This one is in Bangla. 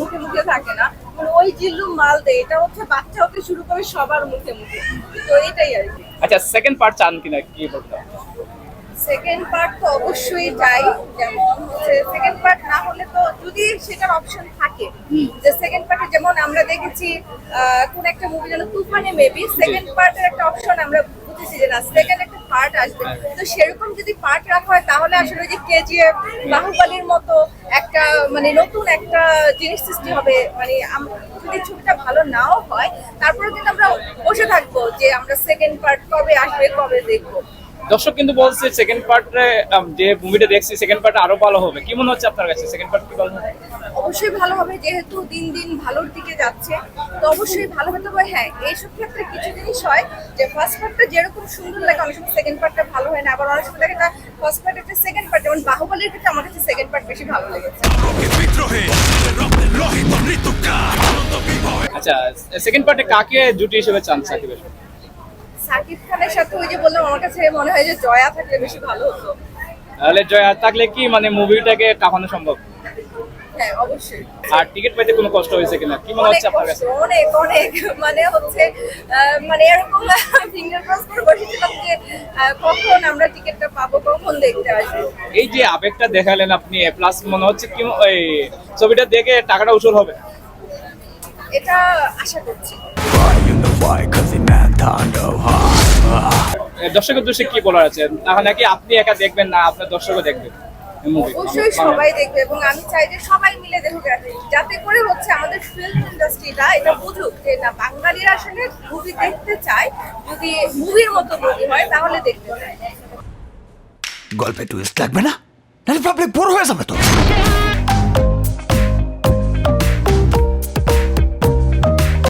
মুখে মুখে থাকে না। মানে ওই জিল্লু মাল দেয় এটা হচ্ছে বাচ্চা হতে শুরু করে সবার মুখে মুখে। তো এটাই আর কি। আচ্ছা সেকেন্ড পার্ট চান কিনা? কি বলতে? সেকেন্ড পার্ট তো অবশ্যই চাই যেমন হচ্ছে সেকেন্ড পার্ট না হলে তো যদি সেটার অপশন থাকে। যে সেকেন্ড পার্টে যেমন আমরা দেখেছি কোন একটা মুভি যেন তুফানে মেবি সেকেন্ড পার্টের একটা অপশন আমরা বুঝেছি যে না সেকেন্ড একটা পার্ট আসবে। তো সেরকম যদি পার্ট রাখা হয় তাহলে আসলে ওই যে কেজিএফ বাহুবালির মতো একটা মানে নতুন একটা জিনিস সৃষ্টি হবে। মানে যদি ছবিটা ভালো নাও হয় তারপরে কিন্তু আমরা বসে থাকব যে আমরা সেকেন্ড পার্ট কবে আসবে কবে দেখব। দর্শক কিন্তু বলছে সেকেন্ড পার্টে যে মুভিটা দেখছি সেকেন্ড পার্ট আরও ভালো হবে। কি মনে হচ্ছে আপনার কাছে? সেকেন্ড পার্ট কি ভালো হবে? অবশ্যই ভালো হবে যেহেতু দিন দিন ভালোর দিকে যাচ্ছে। তো অবশ্যই ভালো হতে হবে। হ্যাঁ এই এইসব ক্ষেত্রে কিছু জিনিস হয় যে ফার্স্ট পার্টটা যেরকম সুন্দর লাগে অনেক সময় সেকেন্ড পার্টটা ভালো হয় না। আবার অনেক সময় লাগে না ফার্স্ট পার্ট একটা সেকেন্ড যেমন বাহুবলের ক্ষেত্রে আমার কাছে সেকেন্ড পার্ট বেশি ভালো লেগেছে। আচ্ছা সেকেন্ড পার্টে কাকে জুটি হিসেবে চান সাকিবের সাথে? সাকিব খানের সাথে ওই যে বললাম আমার কাছে মনে হয় যে জয়া থাকলে বেশি ভালো হতো। তাহলে জয়া থাকলে কি মানে মুভিটাকে কাঁপানো সম্ভব? হ্যাঁ অবশ্যই। আর টিকিট পাইতে কোনো কষ্ট হয়েছে কিনা? কি মনে হচ্ছে আপনার কাছে? অনেক অনেক। মানে হচ্ছে মানে এরকম ফিঙ্গার ক্রস করে বসেছিলাম যে কখন আমরা টিকিটটা পাবো কখন দেখতে আসব। এই যে আবেগটা দেখালেন আপনি প্লাস মনে হচ্ছে কি এই ছবিটা দেখে টাকাটা উসুল হবে? এটা আশা করছি। দর্শকের দোষে কি বলার আছে? তাহলে নাকি আপনি একা দেখবেন না আপনার দর্শকও দেখবেন অবশ্যই সবাই দেখবে এবং আমি চাই যে সবাই মিলে দেখুক যাতে করে হচ্ছে আমাদের ফিল্ম ইন্ডাস্ট্রিটা এটা বুঝুক যে না বাঙালিরা আসলে মুভি দেখতে চায় যদি মুভির মতো মুভি হয় তাহলে দেখতে চায়। গল্পে টুইস্ট লাগবে না? নাহলে প্রবলেম বড় হয়ে যাবে তো।